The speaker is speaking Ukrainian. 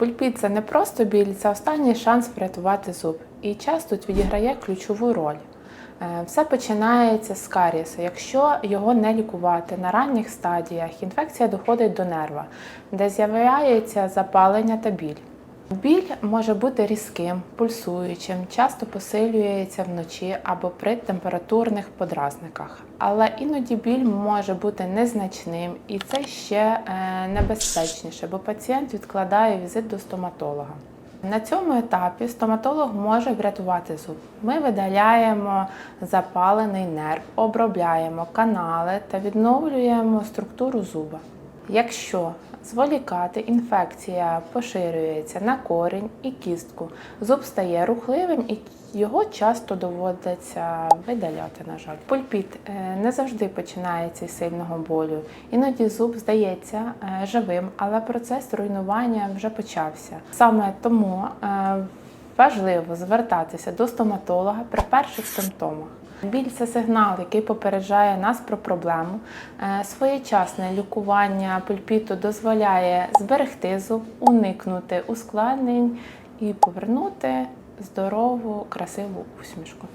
Пульпіт це не просто біль, це останній шанс врятувати зуб. І час тут відіграє ключову роль. Е, Все починається з карієсу. Якщо його не лікувати на ранніх стадіях, інфекція доходить до нерва, де з'являється запалення та біль. Біль може бути різким, пульсуючим, часто посилюється вночі або при температурних подразниках. Але іноді біль може бути незначним, і це ще е, небезпечніше, бо пацієнт відкладає візит до стоматолога. На цьому етапі стоматолог може врятувати зуб. Ми видаляємо запалений нерв, обробляємо канали та відновлюємо структуру зуба. Якщо зволікати, інфекція поширюється на корінь і кістку, зуб стає рухливим і його часто доводиться видаляти, на жаль. Пульпіт е, не завжди починається із сильного болю. Іноді зуб здається е, живим, але процес руйнування вже почався. Саме тому е, важливо звертатися до стоматолога при перших симптомах. Біль це сигнал, який попереджає нас про проблему. Е, Своєчасне лікування пульпіту дозволяє зберегти зуб, уникнути ускладнень і повернути здорову, красиву усмішку.